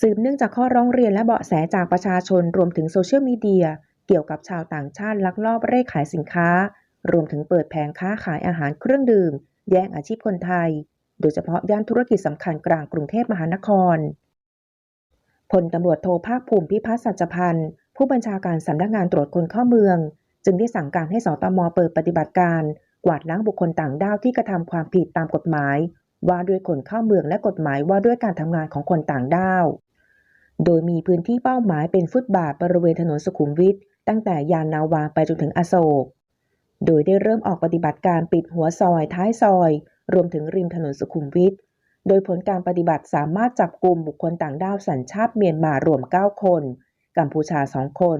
สืบเนื่องจากข้อร้องเรียนและเบาะแสจากประชาชนรวมถึงโซเชียลมีเดียเกี่ยวกับชาวต่างชาติลักลอบเร่ขายสินค้า รวมถึงเปิดแผงค้าขายอาหารเครื่องดื่ม แย่งอาชีพคนไทย โดยเฉพาะย่านธุรกิจสำคัญกลางกรุงเทพมหานครพลตำรวจโทภาคภูมิพิพัฒน์สัจพันธ์ผู้บัญชาการสำนักงานตรวจคนเข้าเมือง จึงได้สั่งการให้สตมเปิดปฏิบัติการ กวาดล้างบุคคลต่างด้าวที่กระทำความผิดตามกฎหมาย ว่าด้วยคนเข้าเมืองและกฎหมายว่าด้วยการทำงานของคนต่างด้าว โดยมีพื้นที่เป้าหมายเป็นฟุตบาทบริเวณถนนสุขุมวิทตั้งแต่ยานนาวาไปจนถึงอโศก โดยได้เริ่มออกปฏิบัติการปิดหัวซอยท้ายซอย รวมถึงริมถนนสุขุมวิทโดยผลการปฏิบัติสามารถจับกลุ่มบุคคลต่างด้าวสัญชาติเมียนมารวม 9 คน กัมพูชา 2 คน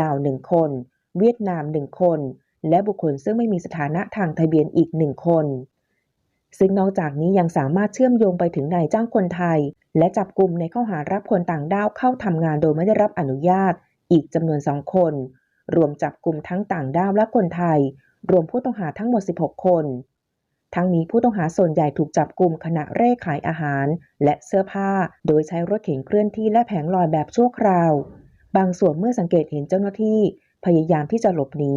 ลาว 1 คน เวียดนาม 1 คน และบุคคลซึ่งไม่มีสถานะทางทะเบียนอีก 1 คน ซึ่งนอกจากนี้ยังสามารถเชื่อมโยงไปถึงนายจ้างคนไทย และจับกลุ่มในข้อหารับคนต่างด้าวเข้าทำงานโดยไม่ได้รับอนุญาต อีกจำนวนสองคน รวมจับกลุ่มทั้งต่างด้าวและคนไทย รวมผู้ต้องหาทั้งหมด 16 คน ทั้งนี้ผู้ต้องหาส่วนใหญ่ถูกจับกลุ่มขณะเร่ขายอาหาร และเสื้อผ้า โดยใช้รถเข็นเคลื่อนที่และแผงลอยแบบชั่วคราว บางส่วนเมื่อสังเกตเห็นเจ้าหน้าที่ พยายามที่จะหลบหนี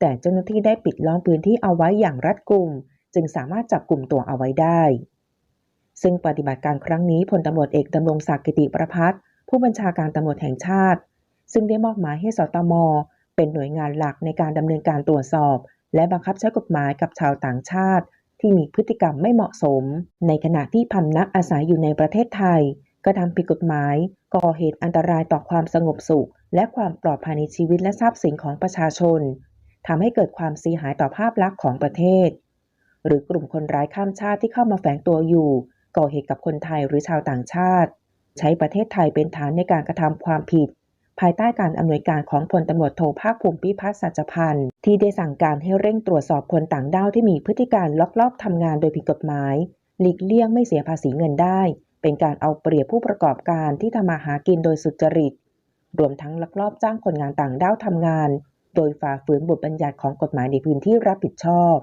แต่เจ้าหน้าที่ได้ปิดล้อมพื้นที่เอาไว้อย่างรัดกุม จึงสามารถจับกลุ่มตัวเอาไว้ได้ ซึ่งปฏิบัติการครั้งนี้พลตำรวจเอกดำรงศักดิ์กิติประพัฒผู้บัญชาการตำรวจแห่งชาติ ซึ่งได้มอบหมายให้สตม เป็นหน่วยงานหลักในการดำเนินการตรวจสอบ และบังคับใช้กฎหมายกับชาวต่างชาติ ที่มีพฤติกรรมไม่เหมาะสม ในขณะที่พำนักอาศัยอยู่ในประเทศไทยกระทำผิดกฎหมาย ก่อเหตุอันตรายต่อความสงบสุข และความปลอดภัยในชีวิตและทรัพย์สินของประชาชนทำให้เกิดความเสียหายต่อภาพลักษณ์ของประเทศ หรือกลุ่มคนร้ายข้ามชาติที่เข้ามาแฝงตัวอยู่ ก่อเหตุกับคนไทยหรือชาวต่างชาติ ใช้ประเทศไทยเป็นฐานในการกระทำความผิด ภายใต้การอำนวยการของพลตำรวจโทภาคภูมิพิพัฒน์สัจพันธ์ที่ได้สั่งการให้เร่งตรวจสอบคนต่างด้าวที่มีพฤติการลักลอบทำงานโดยผิดกฎหมาย หลีกเลี่ยงไม่เสียภาษีเงินได้ เป็นการเอาเปรียบผู้ประกอบการที่ทำมาหากินโดยสุจริต รวมทั้งลักลอบจ้างคนงานต่างด้าวทำงาน โดยฝ่าฝืนบทบัญญัติของกฎหมายในพื้นที่รับผิดชอบ